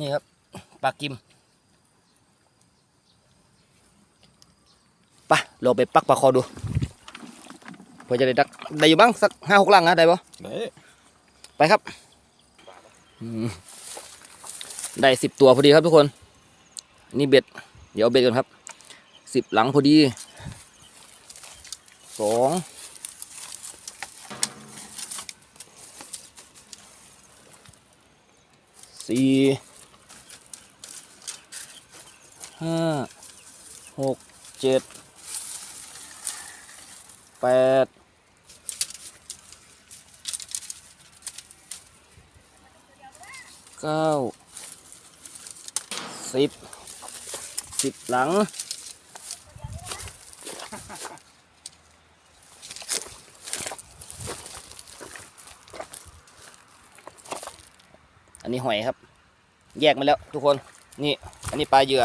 นี่ครับปลากิมไปเราไปปักปลาคอดูเพื่อจะได้ดักได้อยู่บ้างสักห้าหกลังนะได้ปะได้ไปครับอืมได้สิบตัวพอดีครับทุกคน นี่เบ็ด เดี๋ยวเอาเบ็ดก่อนครับสิบหลังพอดีสองสี่ ห้าหกเจ็ดแปดเก้าสิบสิบหลังอันนี้หอยครับ แยกมาแล้วทุกคน นี่ อันนี้ปลาเหยื่อ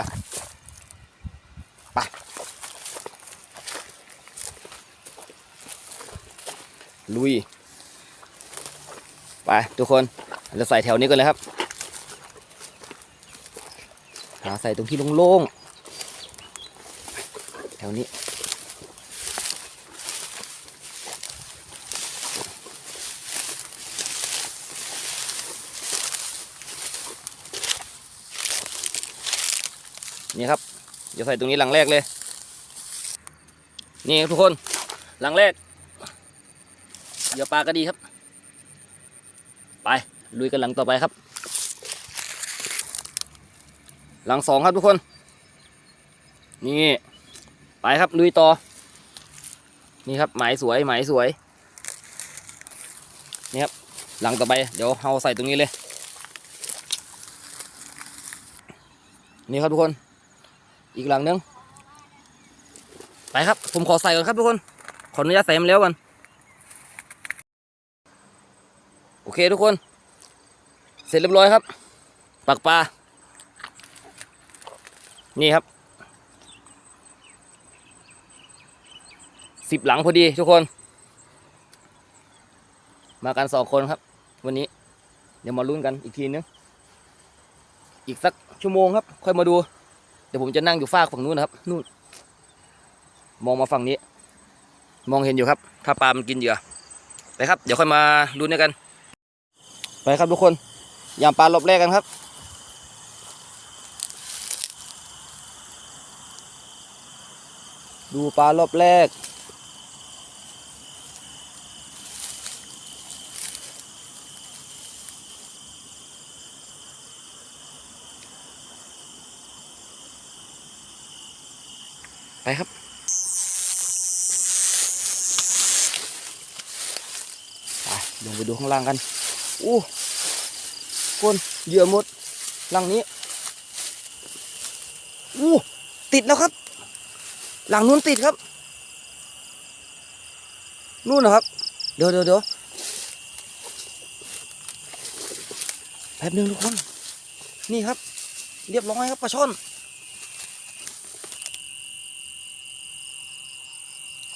ลุย ไปทุกคน เราใส่แถวนี้กันเลยครับหาใส่ตรงที่โล่งๆ แถวนี้ นี่ครับ เดี๋ยวใส่ตรงนี้หลังแรกเลย นี่ทุกคน หลังแรก เหยื่อปลาก็ดีครับ ไปลุยกันหลังต่อไปครับ หลังสองครับทุกคน นี่ ไปครับลุยต่อ นี่ครับหมายสวยหมายสวย นี่ครับหลังต่อไป เดี๋ยวเอาใส่ตรงนี้เลย นี่ครับทุกคน อีกหลังนึง ไปครับ ผมขอใส่ก่อนครับทุกคน ขออนุญาตใส่มันแล้วกัน โอ เคทุกคน เสร็จเรียบร้อยครับ ปักปลา นี่ครับ สิบหลังพอดีทุกคน มากันสองคนครับ วันนี้ เดี๋ยวมาลุ้นกันอีกทีนึง อีกสักชั่วโมงครับ ค่อยมาดู เดี๋ยวผมจะนั่งอยู่ฟากฝั่งนู้นนะครับ นู่น มองมาฝั่งนี้ มองเห็นอยู่ครับ ถ้าปลามันกินเหยื่อไปครับ เดี๋ยวค่อยมาลุ้นกัน ไปครับทุกคนยามปลารอบแรกกันครับ ดูปลารอบแรก ไปครับไปลงไปดูข้างล่างกัน อู้คนเหยื่อหมดหลังนี้อู้ติดแล้วครับ หลังนู้นติดครับ นู่นนะครับ เดี๋ยวเดี๋ยวเดี๋ยวแป๊บหนึงทุกคน นี่ครับ เรียบร้อยครับปลาช่อน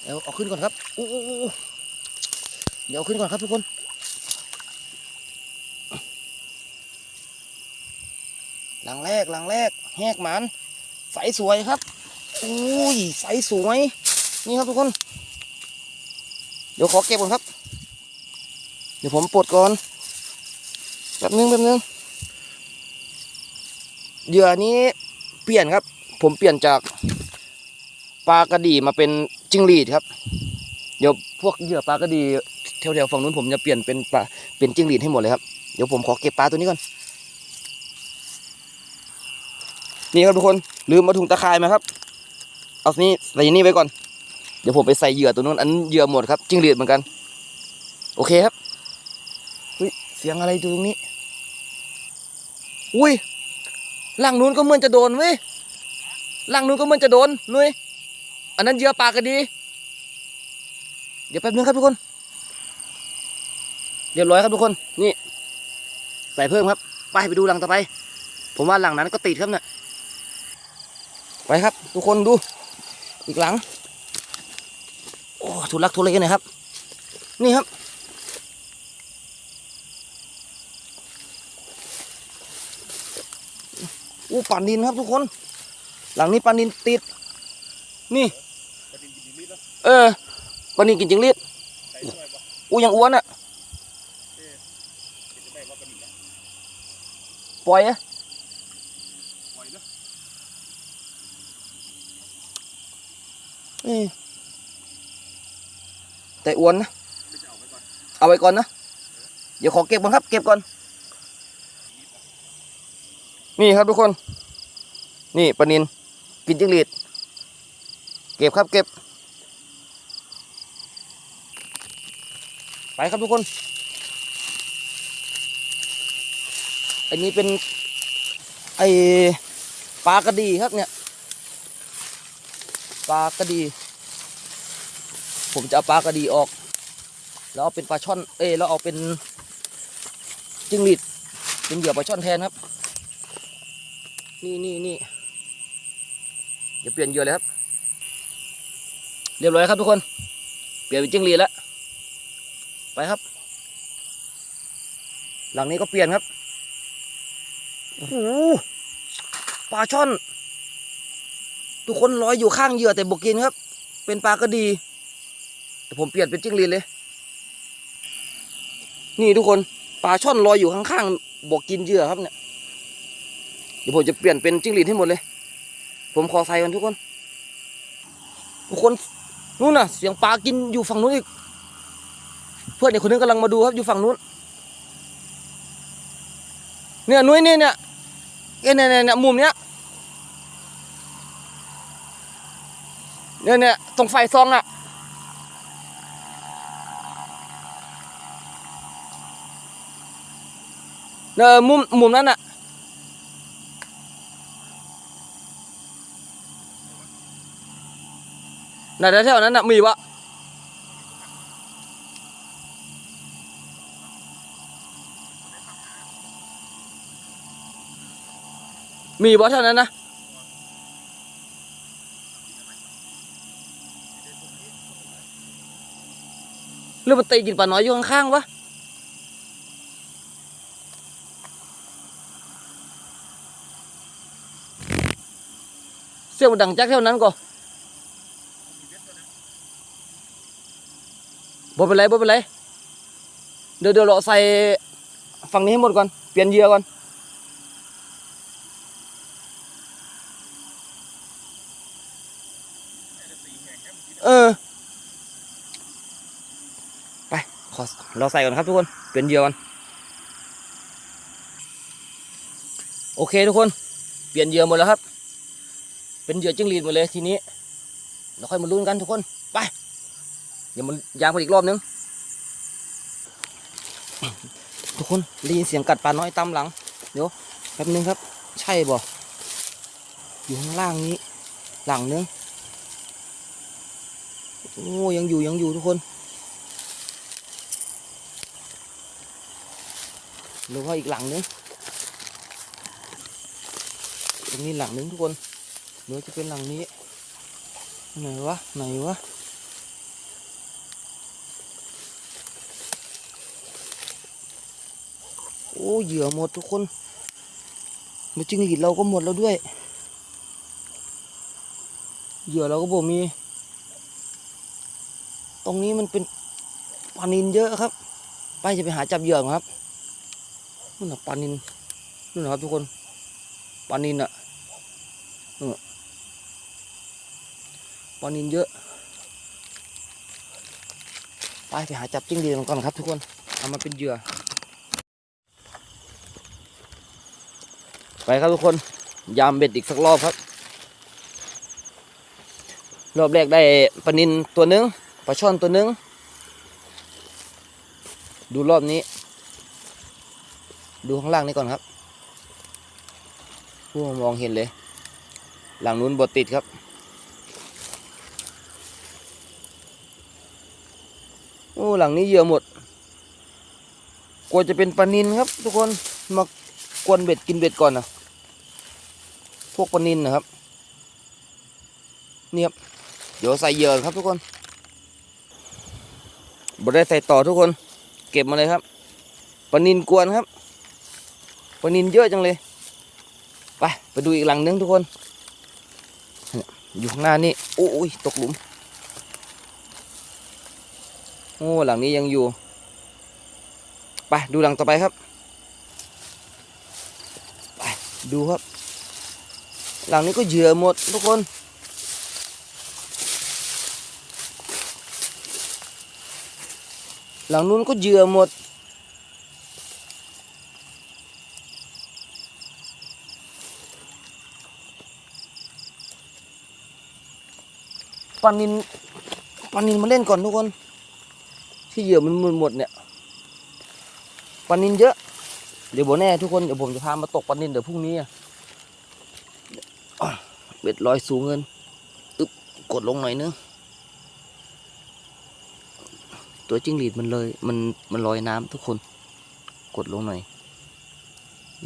เดี๋ยวเอาขึ้นก่อนครับอู้อู้อู้เดี๋ยวขึ้นก่อนครับทุกคน หลังแรกหลังแรกแหกหมันใสสวยครับอุ้ยใสสวยนี่ครับทุกคน เดี๋ยวขอเก็บก่อนครับ เดี๋ยวผมปลดก่อนแป๊บนึงแป๊บนึงเหยื่อนี้เปลี่ยนครับ ผมเปลี่ยนจากปลากระดีมาเป็นจิ้งหรีดครับ เดี๋ยวพวกเหยื่อปลากระดีแถวๆฝั่งนู้นผมจะเปลี่ยนเป็นปลาเป็นจิ้งหรีดให้หมดเลยครับเดี๋ยวผมขอเก็บปลาตัวนี้ก่อน นี่ครับทุกคนลืมมาถุงตะข่ายมาครับ เอานี่ใส่นี่ไว้ก่อน เดี๋ยวผมไปใส่เหยื่อตัวนู้นอันเหยื่อหมดครับจิ้งหรีดเหมือนกัน โอเคครับอุ้ยเสียงอะไรอยู่ตรงนี้ อุ้ยหลังนู้นก็เหมือนจะโดนเว้ยหลังนู้นก็เหมือนจะโดนนุ้ยอันนั้นเหยื่อปากระดี เดี๋ยวแป๊บนึงครับทุกคน เรียบร้อยครับทุกคน นี่ ใส่เพิ่มครับ ไปไปดูหลังต่อไป ผมว่าหลังนั้นก็ติดครับเนี่ย ไปครับ ทุกคนดู อีกหลัง โอ้ทุลักทุเลน่อยครับ นี่ครับ อู้ปลานินครับทุกคน หลังนี้ปลานินติด นี่ประเออปลานินกินจิงรีดอู้ยังอ้วนอะเป็นจะได้ว่าประเด็นละปล่อยอะ ปล่อยแล้ว เออแต่อ้วนนะเอาไว้ก่อนเอาไว้ก่อนนะ เดี๋ยวขอเก็บก่อนครับ เก็บก่อน นี่ครับทุกคน นี่ปลานินกินจิ้งหรีด เก็บครับเก็บ ไปครับทุกคน อันนี้เป็น ไอปลากระดีครับเนี่ย ปลากระดี ผมจะเอาปลากระดีออก แล้วเอาเป็นปลาช่อน เอ้แล้วเอาเป็นจิ้งหรีดเป็นเหยื่อปลาช่อนแทนครับ นี่นี่นี่เดี๋ยวเปลี่ยนเหยื่อเลยครับ เรียบร้อยครับทุกคน เปลี่ยนเป็นจิ้งหรีดแล้ว ไปครับ หลังนี้ก็เปลี่ยนครับโอ้โหปลาช่อน ทุกคนลอยอยู่ข้างเหยื่อแต่บกกินครับ เป็นปลากระดีแต่ผมเปลี่ยนเป็นจิ้งหรีดเลย นี่ทุกคนปลาช่อนลอยอยู่ข้างๆบกกินเหยื่อครับเนี่ยเดี๋ยวผมจะเปลี่ยนเป็นจิ้งหรีดให้หมดเลย ผมขอใส่กันทุกคน ทุกคนนู่นน่ะ เสียงปลากินอยู่ฝั่งนู้นอีก เพื่อนอีกคนนึงกำลังมาดูครับอยู่ฝั่งนู้น เนี่ยนุ้ยเนี่ยเนี่ยเอ้ยเนี่ยเนี่ยเนี่ยมุมเนี้ย เนี่ยเนี่ยตรงไฟซองอะเออมุมมุมนั้นน่ะน่ะแถวนั้นน่ะมีปะมีปะแถวนั้นนะ หรือมันตีกินปลาน้อยอยู่ข้างๆวะเสียงมันดังจักเท่านั้นก็บ่เป็นไรบ่เป็นไรเดี๋ยวเดี๋ยวเราใส่ฝั่งนี้ให้หมดก่อน เปลี่ยนเยื่อก่อน เออ ไป ขอ เราใส่ก่อนครับทุกคนเปลี่ยนเหยื่อก่อนโอเคทุกคนเปลี่ยนเหยื่อหมดแล้วครับ เป็นเหยื่อจิ้งหรีดหมดเลยทีนี้ เราค่อยมาลุ้นกันทุกคนไปเดี๋ยวมันยางไปอีกรอบนึงทุกคนได้ยินเสียงกัดปลาน้อยตามหลัง เดี๋ยวแป๊บนึงครับ ใช่บ่อยู่ข้างล่างนี้ หลังนึงโอ้ยังอยู่ยังอยู่ทุกคน หรือว่าอีกหลังนึงตรงนี้หลังนึงทุกคนหรือจะเป็นหลังนี้ไหนวะไหนวะโอ้เหยื่อหมดทุกคนมาจิ้งหรีดเราก็หมดแล้วด้วย เหยื่อเราก็บ่มี ตรงนี้มันเป็นปลานินเยอะครับ ไปจะไปหาจับเหยื่อครับ นู่นน่ะปลานินนู่นนะครับทุกคนปลานินอะปลานินเยอะไปไปหาจับจิ้งหรีดกันก่อนครับ ทุกคนเอามาเป็นเหยื่อ ไปครับทุกคน ยามเบ็ดอีกสักรอบครับ รอบแรกได้ปลานินตัวหนึงปลาช่อนตัวหนึง ดูรอบนี้ ดูข้างล่างนี้ก่อนครับผู้มองเห็นเลย หลังนู้นบดติดครับ โอ้หลังนี้เยื่อหมด กลัวจะเป็นปลานินครับ ทุกคน มากวนเบ็ดกินเบ็ดก่อนนะพวกปลานินนะครับ นี่ครับ เดี๋ยวใส่เหยื่อครับทุกคนบ่ได้ใส่ต่อทุกคน เก็บมาเลยครับปลานินกวนครับ ลานินเยอะจังเลย ไปไปดูอีกหลังนึงทุกคน อยู่ข้างหน้านี่โอ้ยตกหลุม โอ้หลังนี้ยังอยู่ ไปดูหลังต่อไปครับ ไปดูครับ หลังนี้ก็เหยื่อหมดทุกคนหลังนู้นก็เหยื่อหมด ลานินปลานินมาเล่นก่อนทุกคน ที่เหยื่อมันหมดหมดเนี่ยปลานินเยอะ เดี๋ยวบอกแน่ทุกคนเดี๋ยวผมจะพามาตกปลานินเดี๋ยวพรุ่งนี้อะเบ็ดลอยสูงเงินอึบกดลงหน่อยนึงตัวจิ้งหรีดมันเลยมันมันลอยน้ำทุกคน กดลงหน่อย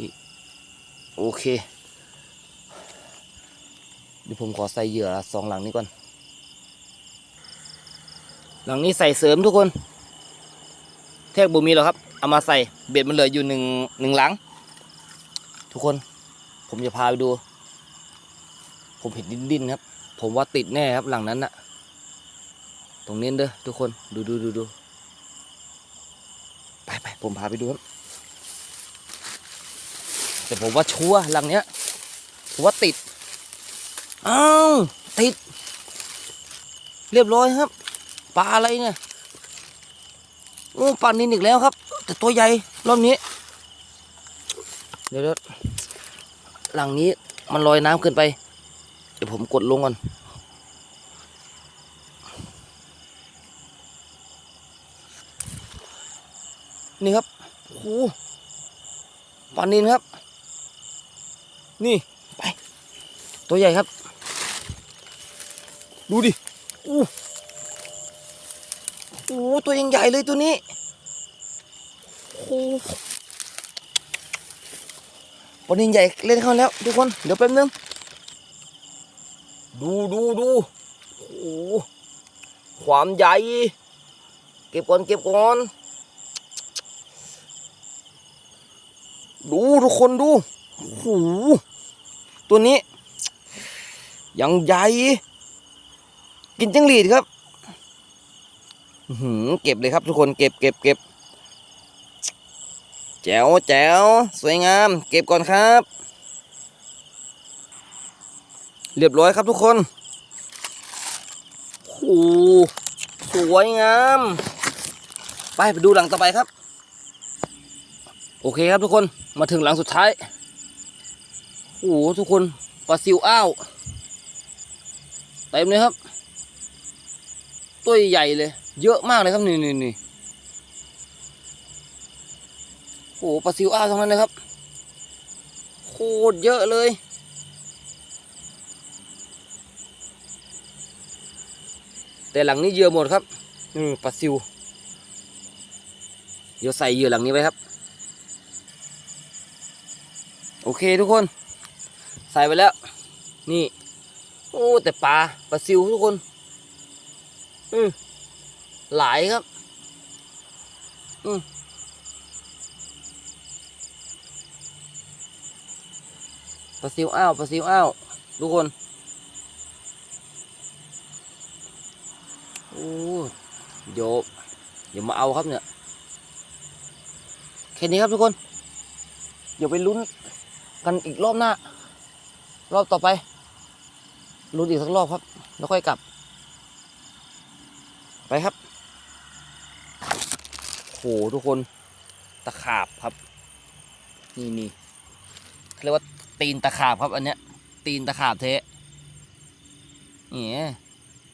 นี่โอเค เดี๋ยวผมขอใส่เหยื่อสองหลังนี้ก่อน หลังนี้ใส่เสริมทุกคน แทกบุมีแล้วครับ เอามาใส่เบ็ดมันเหลืออยู่หนึ่งหนึ่งหลัง ทุกคน ผมจะพาไปดู ผมเห็นดิ้นดิ้นครับ ผมว่าติดแน่ครับหลังนั้นน่ะ ตรงนี้เด้อทุกคน ดูดูดูดูไปไปผมพาไปดูครับแต่ผมว่าชัวหลังเนี้ยผมว่าติด อ้าว ติด เรียบร้อยครับ ปลาอะไรเนี่ยโอ้ปลานินอีกแล้วครับ แต่ตัวใหญ่รอบนี้ เดี๋ยวหลังนี้มันลอยน้ำเกินไป เดี๋ยวผมกดลงก่อนนี่ครับโอ้โหปลานินครับ นี่ไป ตัวใหญ่ครับ ดูดิอู้ โอ้ตัวยังใหญ่เลยตัวนี้โอ้ปนินใหญ่เล่นเข้าแล้วทุกคน เดี๋ยวแป๊บนึง ดูดูดูโอ้ความใหญ่ เก็บก่อนเก็บก่อน ดูทุกคนดูโอ้โหตัวนี้ ยังใหญ่ กินจิ้งหรีดครับ หือเก็บเลยครับทุกคนเก็บเก็บเก็บแจ๋วแจ๋วสวยงาม เก็บก่อนครับ เรียบร้อยครับทุกคนโอ้สวยงาม ไปไปดูหลังต่อไปครับ โอเคครับทุกคนมาถึงหลังสุดท้ายโอ้โหทุกคนปลาซิวอ้าวเต็มเลยครับ ตัวใหญ่เลย เยอะมากเลยครับนี่นี่นี่โอ้โหปลาซิวอ้าวทั้งนั้นเลยครับโคตรเยอะเลยแต่หลังนี้เยื่อหมดครับนี่ปลาซิว เดี๋ยวใส่เยื่อหลังนี้ไว้ครับ โอเคทุกคน ใส่ไปแล้ว นี่ โอ้ แต่ปลาปลาซิวทุกคน อืม หลายครับ อืมปลาซิวอ้าวปลาซิวอ้าวทุกคนโอ้เดี๋ยวเดี๋ยวมาเอาครับเนี่ยแค่นี้ครับทุกคน เดี๋ยวไปลุ้นกันอีกรอบหน้า รอบต่อไปลุ้นอีกสักรอบครับ แล้วค่อยกลับ ไปครับ โหทุกคนตะขาบครับ นี่นี่เาเรียกว่าตีนตะขาบครับอันเนี้ย ตีนตะขาบเทะเนี่ย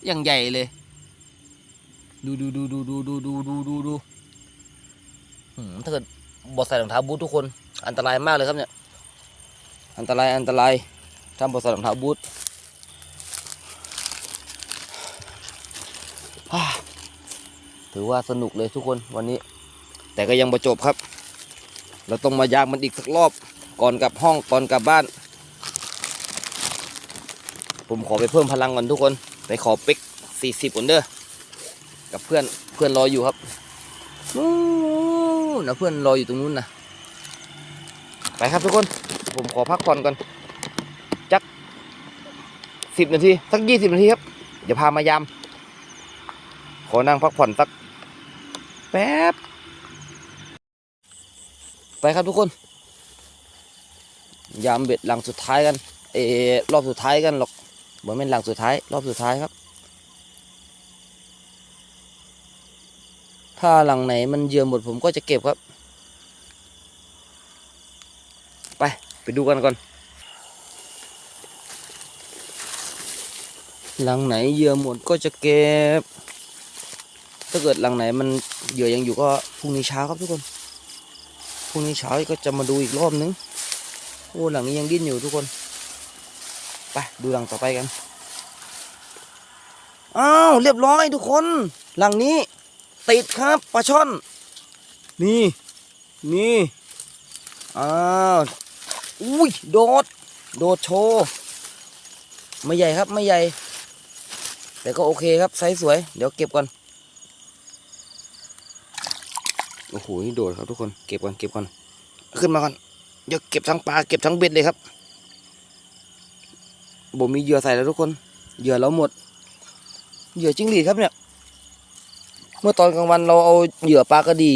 ยังใหญ่เลย ดูดูดูดูดูดูดูดูดูดูถ้าเกิดบอดใส่รองเท้าบูททุกคน อันตรายมากเลยครับเนี่ย อันตรายอันตรายถ้าบอดใส่รองเท้าบูทถือว่าสนุกเลยทุกคนวันนี้ แต่ก็ยังประจบครับ เราต้องมายางมันอีกสักรอบก่อนกลับห้องก่อนกลับบ้าน ผมขอไปเพิ่มพลังก่อนทุกคนไปขอปิกสี่สิบอนเดอร์กับเพื่อนเพื่อนรออยู่ครับนู้นนะเพื่อนรออยู่ตรงนู้นนะไปครับทุกคนผมขอพักผ่อนก่อนจักสิบนาทีสักยี่สิบนาทีครับเดี๋ยวพามายาม ขอนั่งพักผ่อนสักแป๊บ ไปครับทุกคน ยามเบ็ดหลังสุดท้ายกัน เอรอบสุดท้ายกันหรอกเหมือนเป็นหลังสุดท้าย รอบสุดท้ายครับ ถ้าหลังไหนมันเยื่อหมดผมก็จะเก็บครับ ไปไปดูกันก่อน หลังไหนเยื่อหมดก็จะเก็บ ถ้าเกิดหลังไหนมันเหยื่อยังอยู่ก็พรุ่งนี้เช้าครับทุกคน รุ่งนี้เช้าก็จะมาดูอีกรอบนึงโอ้หลังนี้ยังดิ้นอยู่ทุกคน ไปดูหลังต่อไปกัน อ้าวเรียบร้อยทุกคน หลังนี้ ติดครับปลาช่อน นี่ นี่ อ้าวอุ้ยโดด โดดโชว์ ไม่ใหญ่ครับไม่ใหญ่ แต่ก็โอเคครับไซส์สวย เดี๋ยวเก็บก่อน โอ้โหนี่โดดครับทุกคนเก็บก่อนเก็บก่อนขึ้นมาก่อนเดี๋ยวเก็บทั้งปลาเก็บทั้งเบ็ดเลยครับบ่มีเหยื่อใส่แล้วทุกคนเหยื่อเราหมดเหยื่อจิ้งหรีดครับเนี่ย เมื่อตอนกลางวันเราเอาเหยื่อปลากระดี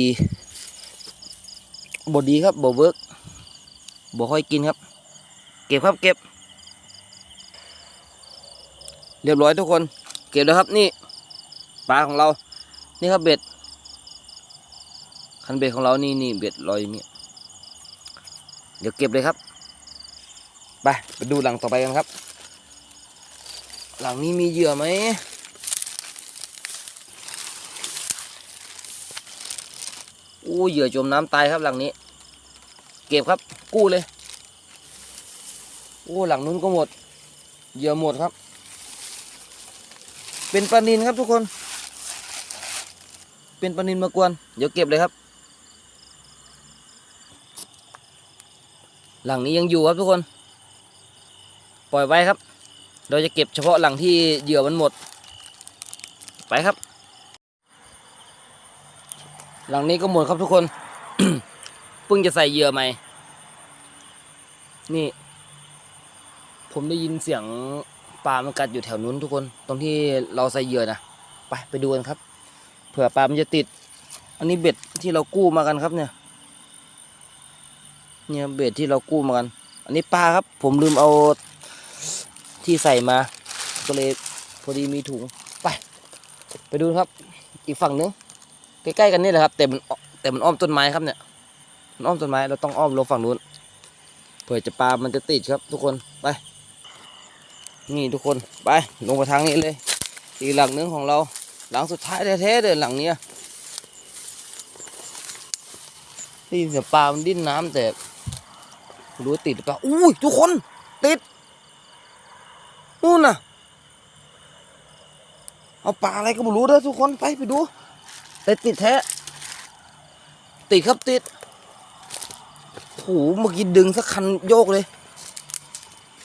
บดีครับบ่เวิร์กบ่ค่อยกินครับ เก็บครับเก็บ เรียบร้อยทุกคน เก็บแล้วครับนี่ปลาของเรา นี่ครับเบ็ด คันเบ็ดของเรานี่นี่เบ็ดลอยอย่างนี้เดี๋ยวเก็บเลยครับ ไปไปดูหลังต่อไปกันครับ หลังนี้มีเหยื่อไหมอู้เหยื่อจมน้ำตายครับหลังนี้ เก็บครับกู้เลย โอ้หลังนู้นก็หมด เหยื่อหมดครับ เป็นปลานินครับทุกคน เป็นปลานินมากวน เดี๋ยวเก็บเลยครับ หลังนี้ยังอยู่ครับทุกคน ปล่อยไว้ครับ เราจะเก็บเฉพาะหลังที่เหยื่อมันหมด ไปครับ หลังนี้ก็หมดครับทุกคนเพิ่งจะใส่เหยื่อใหม่ นี่ ผมได้ยินเสียงปลามันกัดอยู่แถวนู้นทุกคน ตรงที่เราใส่เหยื่อนะไปไปดูกันครับ เผื่อปลามันจะติด อันนี้เบ็ดที่เรากู้มากันครับเนี่ย เนี่ยเบ็ดที่เรากู้มากัน อันนี้ปลาครับ ผมลืมเอาที่ใส่มา ก็เลยพอดีมีถุง ไป ไปดูครับ อีกฝั่งนึงใกล้ๆกันนี่แหละครับแต่มันแต่มันอ้อมต้นไม้ครับเนี่ย มันอ้อมต้นไม้เราต้องอ้อมลงฝั่งนู้นเผื่อจะปลา มันจะติดครับทุกคนไป นี่ทุกคนไปลงไปทางนี้เลย อีกหลังนึงของเรา หลังสุดท้ายแท้ๆเลยหลังเนี้ยได้ยินเสียงปลามันดิ้นน้ำแต่ รู้ติดหรือเปล่าอุ้ยทุกคนติดนู่นน่ะ เอาปลาอะไรก็ไม่รู้เด้อทุกคนไปไปดูแต่ติดแท้ ติดครับติดโอ้โหเมื่อกี้ดึงสักคันโยกเลย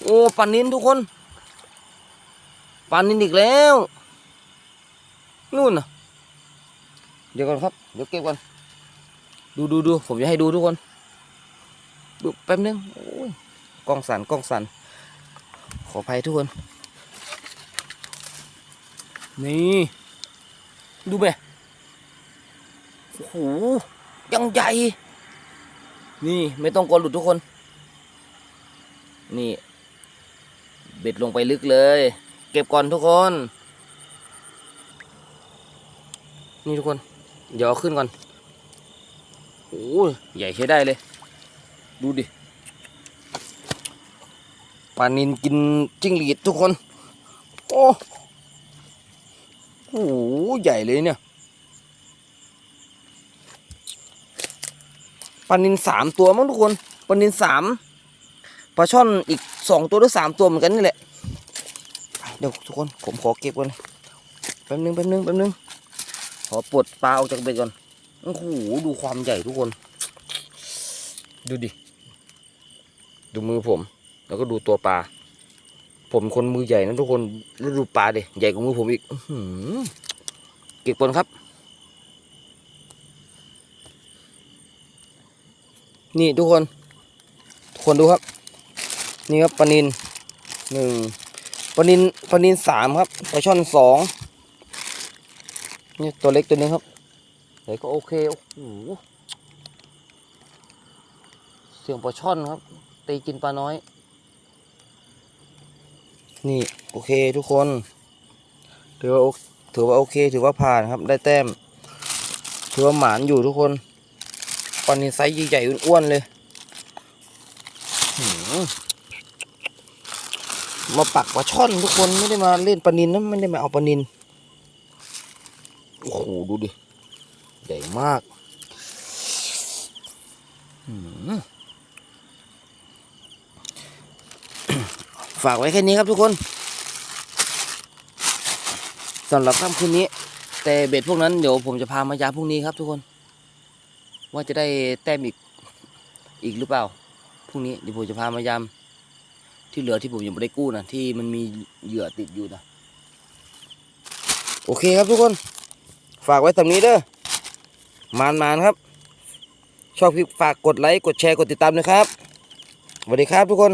โอ้ปลานินทุกคนปลานินอีกแล้วนู่นน่ะ เดี๋ยวก่อนครับ เดี๋ยวเก็บก่อน ดูดูดูผมจะให้ดูทุกคน ดูแป๊บนึงโอ้ยกล้องสั่นกล้องสั่นขออภัยทุกคน นี่ ดูไปโอ้โหยังใหญ่ นี่ไม่ต้องกลัวหลุดทุกคน นี่ เบ็ดลงไปลึกเลย เก็บก่อนทุกคน นี่ทุกคน เดี๋ยวเอาขึ้นก่อนโอ้โหใหญ่ใช้ได้เลย ดูดิปลานินกินจิ้งหรีดทุกคน โอ้โหใหญ่เลยเนี่ยปลานินสามตัวมั้งทุกคนปลานินสามปลาช่อนอีกสองตัวหรือสามตัวเหมือนกันนี่แหละ เดี๋ยวทุกคนผมขอเก็บก่อนแป๊บนึงแป๊บนึงแป๊บนึงขอปลดปลาออกจากเบ็ดก่อนโอ้โหดูความใหญ่ทุกคน ดูดิ ดูมือผม แล้วก็ดูตัวปลา ผมคนมือใหญ่นะทุกคนแล้วดูปลาดิใหญ่กว่ามือผมอีกอื้อหือเก็บก่อนครับ นี่ทุกคนทุกคนดูครับ นี่ครับปลานินหนึ่งปลานินปลานินสามครับปลาช่อนสองนี่ตัวเล็กตัวนึงครับแต่ก็โอเค โอ้โหเสียงปลาช่อนครับ ตีกินปลาน้อย นี่โอเคทุกคน ถือว่าโอถือว่าโอเค ถือว่าผ่านครับ ได้แต้ม ถือว่าหมานอยู่ทุกคนปลานินไซส์ใหญ่ๆอ้วนๆเลยมาปักปลาช่อนทุกคนไม่ได้มาเล่นปลานินนะไม่ได้มาเอาปลานินโอ้โหดูดิ ใหญ่มากหืม ฝากไว้แค่นี้ครับทุกคนสำหรับค่ำคืนนี้ แต่เบ็ดพวกนั้นเดี๋ยวผมจะพามายาพรุ่งนี้ครับทุกคน ว่าจะได้แต้มอีกอีกหรือเปล่าพรุ่งนี้เดี๋ยวผมจะพามายามที่เหลือที่ผมยังไม่ได้กู้นะที่มันมีเหยื่อติดอยู่นะโอเคครับทุกคน ฝากไว้ตรงนี้เด้อมานมานครับ ชอบคลิปฝากกดไลค์กดแชร์กดติดตามนะครับสวัสดีครับทุกคน